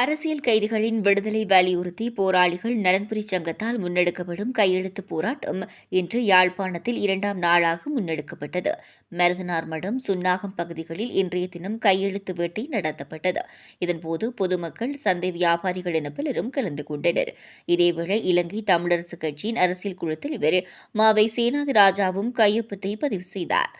அரசியல் கைதிகளின் விடுதலை வலியுறுத்தி போராளிகள் நலன்புரி சங்கத்தால் முன்னெடுக்கப்படும் கையெழுத்து போராட்டம் இன்று யாழ்ப்பாணத்தில் இரண்டாம் நாளாக முன்னெடுக்கப்பட்டது. மருதனார் மடம் சுன்னாகம் பகுதிகளில் இன்றைய தினம் கையெழுத்து வேட்டை நடத்தப்பட்டது. இதன்போது பொதுமக்கள் சந்தை வியாபாரிகள் என பலரும் கலந்து கொண்டனர். இதேவேளை இலங்கை தமிழரசு கட்சியின் அரசியல் குழு தலைவர் மாவை சேனாதி ராஜாவும் கையொப்பத்தை பதிவு செய்தார்.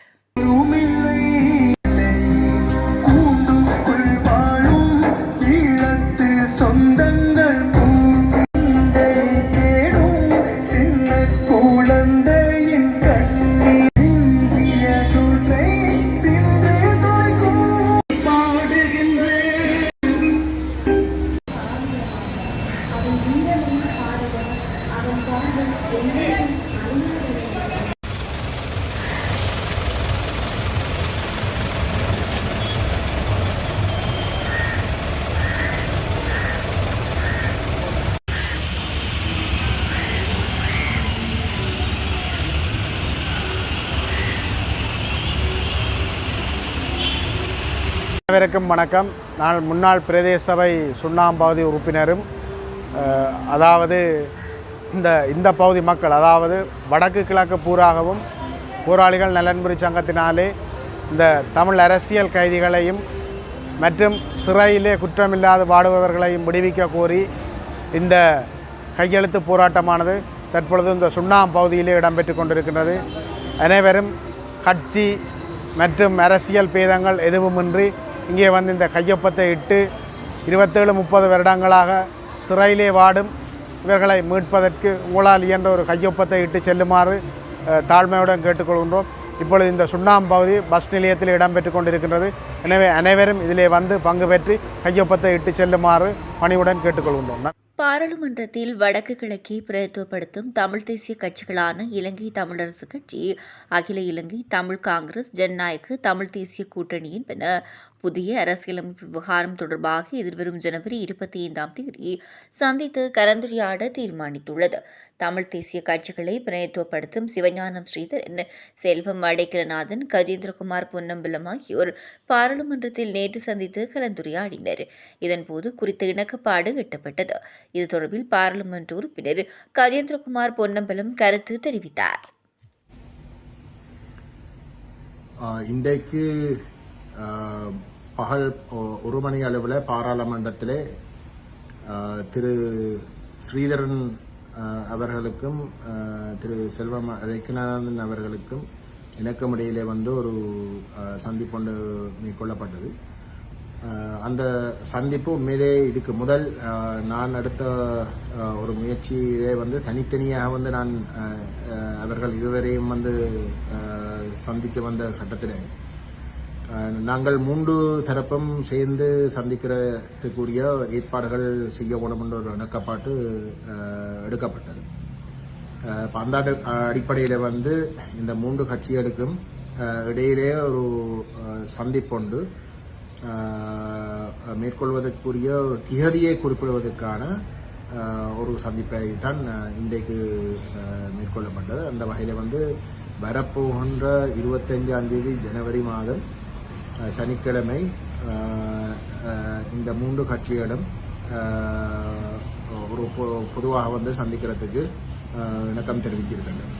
அனைவருக்கும் வணக்கம். நான் முன்னாள் பிரதேச சபை சுண்ணாம்பகுதி உறுப்பினரும் அதாவது இந்த இந்த பகுதி மக்கள் அதாவது வடக்கு கிழக்கு பூராகவும் போராளிகள் நலன்புரி சங்கத்தினாலே இந்த தமிழ் அரசியல் கைதிகளையும் மற்றும் சிறையிலே குற்றமில்லாது வாடுபவர்களையும் விடுவிக்க கோரி இந்த கையெழுத்து போராட்டமானது தற்பொழுது இந்த சுண்ணாம் பகுதியிலே இடம்பெற்று கொண்டிருக்கின்றது. அனைவரும் கட்சி மற்றும் அரசியல் பேதங்கள் எதுவுமின்றி இங்கே வந்து இந்த கையொப்பத்தை இட்டு இருபத்தேழு முப்பது வருடங்களாக சிறையிலே வாடும் இவர்களை மீட்பதற்கு ஊழால் இயன்ற ஒரு கையொப்பத்தை இட்டு செல்லுமாறு தாழ்மையுடன் கேட்டுக்கொள்கின்றோம். இப்பொழுது இந்த சுண்ணாம் பகுதி பஸ் நிலையத்தில் இடம்பெற்று கொண்டிருக்கின்றது. எனவே அனைவரும் இதிலே வந்து பங்கு பெற்று கையொப்பத்தை இட்டு செல்லுமாறு பணிவுடன் கேட்டுக்கொள்கின்றோம். பாராளுமன்றத்தில் வடக்கு கிழக்கை பிரதித்துவப்படுத்தும் தமிழ் தேசிய கட்சிகளான இலங்கை தமிழரசு கட்சி அகில இலங்கை தமிழ் காங்கிரஸ் ஜனநாயக தமிழ் தேசிய கூட்டணியின் பின்ன புதிய அரசியலமைப்பு விவகாரம் தொடர்பாக எதிர்வரும் ஜனவரி இருபத்தி ஐந்தாம் தேதி சந்தித்து கலந்துரையாட தீர்மானித்துள்ளது. தமிழ் தேசிய கட்சிகளை பிரதித்துவப்படுத்தும் சிவஞானம் ஸ்ரீதரன் செல்வம் அடைக்கலநாதன் கஜேந்திரகுமார் பொன்னம்பலம் ஆகியோர் பாராளுமன்றத்தில் நேற்று சந்தித்து கலந்துரையாடினர். இதன்போது குறித்த இணக்கப்பாடு எட்டப்பட்டது. இது தொடர்பில் பாராளுமன்ற உறுப்பினர் கஜேந்திரகுமார் பொன்னம்பலம் கருத்து தெரிவித்தார். இன்றைக்கு பகல் ஒரு மணி அளவில் பாராளுமன்றத்திலே திரு ஸ்ரீதரன் அவர்களுக்கும் திரு செல்வம் இலக்கியநாதன் அவர்களுக்கும் எனக்கும் இடையிலே வந்து ஒரு சந்திப்பொண்டு மேற்கொள்ளப்பட்டது. அந்த சந்திப்பு உண்மையிலே இதுக்கு முதல் நான் எடுத்த ஒரு முயற்சியிலே வந்து தனித்தனியாக வந்து நான் அவர்கள் இருவரையும் வந்து சந்திக்க வந்த கட்டத்தில் நாங்கள் மூன்று தரப்பும் சேர்ந்து சந்திக்கிறதுக்குரிய ஏற்பாடுகள் செய்ய வேணும் ஒரு இணக்கப்பாட்டு எடுக்கப்பட்டது. இப்போ அந்த அடிப்படையில் வந்து இந்த மூன்று கட்சிகளுக்கும் இடையிலே ஒரு ஆஹ், சந்திப்புண்டு மேற்கொள்வதற்குரிய ஒரு திகதியை குறிப்பிடுவதற்கான ஒரு சந்திப்பை தான் இன்றைக்கு மேற்கொள்ளப்பட்டது. அந்த வகையில் வந்து வரப்போகின்ற இருபத்தஞ்சாம் தேதி ஜனவரி மாதம் சனிக்கிழமை இந்த மூன்று கட்சிகளும் ஒரு பொ- பொதுவாக வந்து சந்திக்கிறதுக்கு இணக்கம் தெரிவிச்சிருக்கின்றன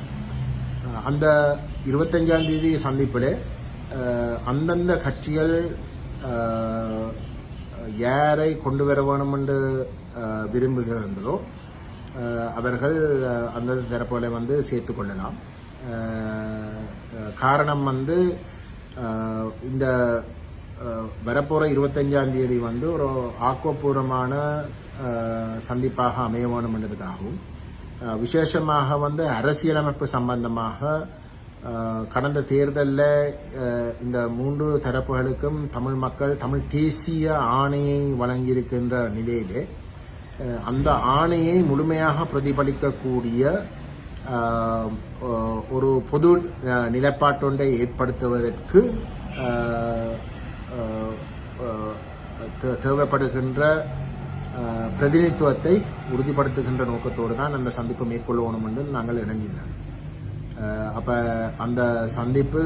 அந்த இருபத்தஞ்சாம் தேதி சந்திப்பில் அந்தந்த கட்சிகள் யாரை கொண்டு வர வேணும் என்று விரும்புகின்றதோ அவர்கள் அந்தந்த தரப்புகளை வந்து சேர்த்து கொள்ளலாம். காரணம் வந்து இந்த வரப்போகிற வரப்போற இருபத்தஞ்சாம் தேதி வந்து ஒரு ஆக்கப்பூர்வமான சந்திப்பாக அமைய வேணும் என்பதற்காகவும் விசேஷமாக வந்து அரசியலமைப்பு சம்பந்தமாக கடந்த தேர்தலில் இந்த மூன்று தரப்புகளுக்கும் தமிழ் மக்கள் தமிழ் தேசிய ஆணையை வழங்கியிருக்கின்ற நிலையிலே அந்த ஆணையை முழுமையாக பிரதிபலிக்கக்கூடிய ஒரு பொது நிலைப்பாட்டொன்றை ஏற்படுத்துவதற்கு தே- தேவைப்படுகின்ற பிரதிநிதித்துவத்தை உறுதிப்படுத்துகின்ற நோக்கத்தோடு தான் அந்த சந்திப்பை மேற்கொள்ளணும் என்று நாங்கள் இணைஞ்சினோம் அப்போ அந்த சந்திப்பு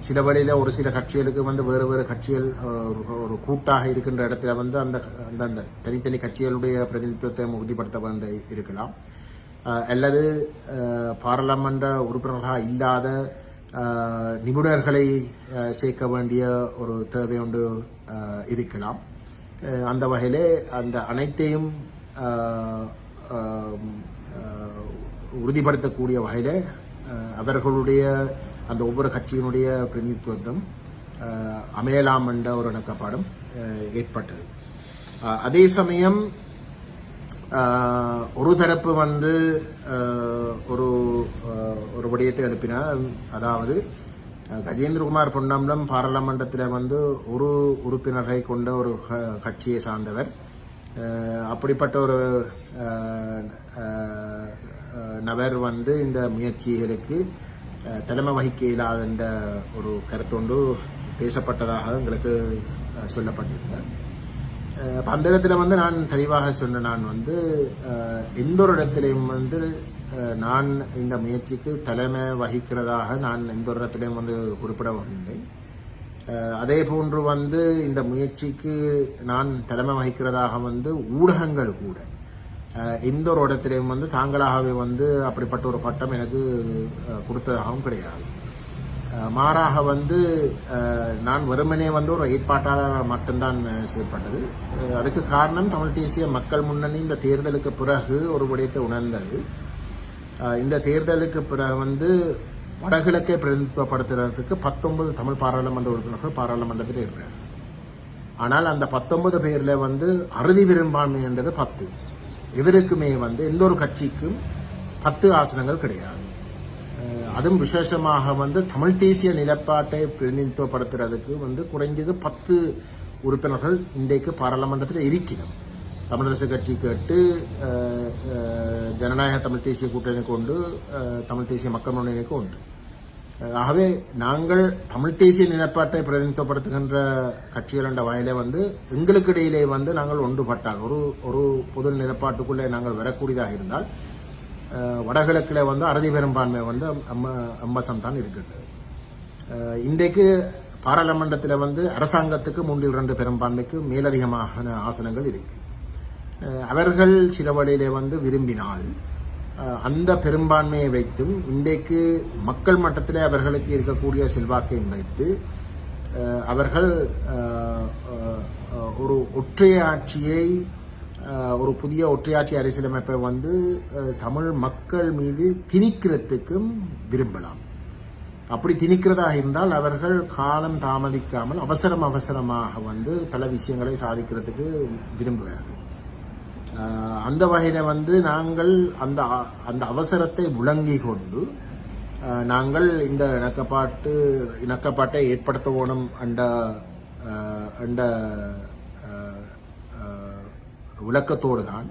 சில வழியில் ஒரு சில கட்சிகளுக்கு வந்து வேறு வேறு கட்சிகள் ஒரு- கூட்டாக இருக்கின்ற இடத்துல வந்து அந்த அந்த தனித்தனி கட்சிகளுடைய பிரதிநிதித்துவத்தை உறுதிப்படுத்த வேண்டி இருக்கலாம். அல்லது பாராளுமன்ற உறுப்பினர்களாக இல்லாத நிபுணர்களை சேர்க்க வேண்டிய ஒரு தேவை ஒன்று இருக்கலாம். அந்த வகையிலே அந்த அனைத்தையும் உறுதிப்படுத்தக்கூடிய வகையில் அவர்களுடைய அந்த ஒவ்வொரு கட்சியினுடைய பிரதிநிதித்துவம் அமையலாம் என்ற ஒரு இணக்கப்பாடும் ஏற்பட்டது. அதே சமயம் ஒரு தரப்பு வந்து ஒரு ஒரு விடயத்தை எழுப்பினார் அதாவது கஜேந்திரகுமார் பொன்னம்பலம் பாராளுமன்றத்தில் வந்து ஒரு உறுப்பினரை கொண்ட ஒரு க- கட்சியை சார்ந்தவர். அப்படிப்பட்ட ஒரு நபர் வந்து இந்த முயற்சிகளுக்கு தலைமை வகிக்க இல்லாத ஒரு கருத்தொண்டு பேசப்பட்டதாக எங்களுக்கு சொல்லப்பட்டிருந்தார் பந்தகத்தில் வந்து நான் தெளிவாக சொன்ன நான் வந்து எந்த ஒரு இடத்திலையும் வந்து நான் இந்த முயற்சிக்கு தலைமை வகிக்கிறதாக நான் எந்த ஒரு இடத்திலையும் வந்து குறிப்பிடவில்லை. அதே போன்று வந்து இந்த முயற்சிக்கு நான் தலைமை வகிக்கிறதாக வந்து ஊடகங்கள் கூட எந்த ஒரு இடத்திலையும் வந்து தாங்களாகவே வந்து அப்படிப்பட்ட ஒரு பட்டம் எனக்கு கொடுத்ததாகவும் கிடையாது. மாறாக வந்து நான் வெறுமனே வந்து ஒரு ஏற்பாட்டாளர் மட்டும்தான் செய்யப்பட்டது செயல்பட்டது. அதுக்கு காரணம் தமிழ் தேசிய மக்கள் முன்னணி இந்த தேர்தலுக்கு பிறகு ஒரு விடயத்தை உணர்ந்தது. இந்த தேர்தலுக்கு பிறகு வந்து வடகிழக்கை பிரதிநிதித்துவப்படுத்துறதுக்கு பத்தொன்பது தமிழ் பாராளுமன்ற உறுப்பினர்கள் பாராளுமன்றத்தில் இருக்கிறார். ஆனால் அந்த பத்தொன்பது பேரில் வந்து அறுதி விரும்பான்மை என்றது பத்து. எவருக்குமே வந்து எந்த ஒரு கட்சிக்கும் பத்து ஆசனங்கள் கிடையாது. அதுவும் விசேஷமாக வந்து தமிழ் தேசிய நிலப்பாட்டை பிரதிநிதித்துவப்படுத்துறதுக்கு வந்து குறைஞ்சது பத்து உறுப்பினர்கள் இன்றைக்கு பாராளுமன்றத்தில் இருக்கிறோம். தமிழரசு கட்சி கேட்டு ஜனநாயக தமிழ் தேசிய கூட்டணிக்கு உண்டு தமிழ் தேசிய மக்கள் முன்னணிக்கு உண்டு ஆகவே நாங்கள் தமிழ் தேசிய நிலப்பாட்டை பிரதிநிதித்துவப்படுத்துகின்ற கட்சிகள் என்ற வகையிலே வந்து எங்களுக்கு இடையிலே வந்து நாங்கள் ஒன்றுபட்டால் ஒரு ஒரு பொது நிலப்பாட்டுக்குள்ளே நாங்கள் வரக்கூடியதாக இருந்தால் வடகிழக்கில் வந்து அறுதி பெரும்பான்மை வந்து அம்ம அம்பசம் தான் இருக்கின்றது இன்றைக்கு பாராளுமன்றத்தில் வந்து அரசாங்கத்துக்கு மூன்றில் இரண்டு பெரும்பான்மைக்கு மேலதிகமான ஆசனங்கள் இருக்கு. அவர்கள் சில வழியிலே வந்து விரும்பினால் அந்த பெரும்பான்மையை வைத்தும் இன்றைக்கு மக்கள் மட்டத்தில் அவர்களுக்கு இருக்கக்கூடிய செல்வாக்கையும் வைத்து அவர்கள் ஒரு ஒற்றையாட்சியை ஒரு புதிய ஒற்றையாட்சி அரசியலமைப்பை வந்து தமிழ் மக்கள் மீது திணிக்கிறதுக்கும் விரும்பலாம். அப்படி திணிக்கிறதாக இருந்தால் அவர்கள் காலம் தாமதிக்காமல் அவசரம் அவசரமாக வந்து பல விஷயங்களை சாதிக்கிறதுக்கு விரும்புவார்கள். அந்த வகையில் வந்து நாங்கள் அந்த அ- அந்த அவசரத்தை விளங்கி கொண்டு நாங்கள் இந்த இணக்கப்பாட்டு இணக்கப்பாட்டை ஏற்படுத்த வேணும் என்ற என்ற விளக்கத்தோடு தான்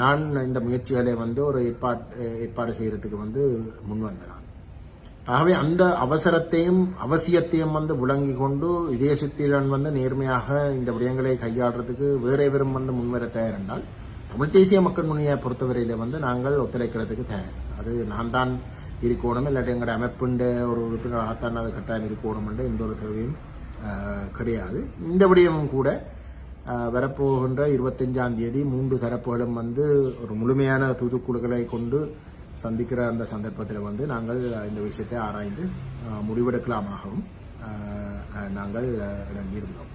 நான் இந்த முயற்சிகளை வந்து ஒரு ஏற்பாடு ஏற்பாடு செய்கிறதுக்கு வந்து முன் வந்தேன். ஆகவே அந்த அவசரத்தையும் அவசியத்தையும் வந்து விளங்கி கொண்டு இதே சுத்திரன் வந்து நேர்மையாக இந்த விடயங்களை கையாளுறதுக்கு வேற எவரும் வந்து முன்வர தயார் என்றால் தமிழ் தேசிய மக்கள் முன்னியை பொறுத்தவரையில் வந்து நாங்கள் ஒத்துழைக்கிறதுக்கு தயார். அது நான் தான் இருக்கணும் இல்லாட்டி எங்களுடைய அமைப்புண்ட ஒரு உறுப்பினராகத்தான் அது கட்டாயம் இருக்கணும் என்ற எந்த ஒரு தேவையும் கிடையாது. இந்த விடயமும் கூட வரப்போகின்ற இருபத்தஞ்சாம் தேதி மூன்று தரப்புகளும் வந்து ஒரு முழுமையான தூதுக்குழுக்களை கொண்டு சந்திக்கிற அந்த சந்தர்ப்பத்தில் வந்து நாங்கள் இந்த விஷயத்தை ஆராய்ந்து முடிவெடுக்கலாமாகவும் நாங்கள் இறங்கியிருந்தோம்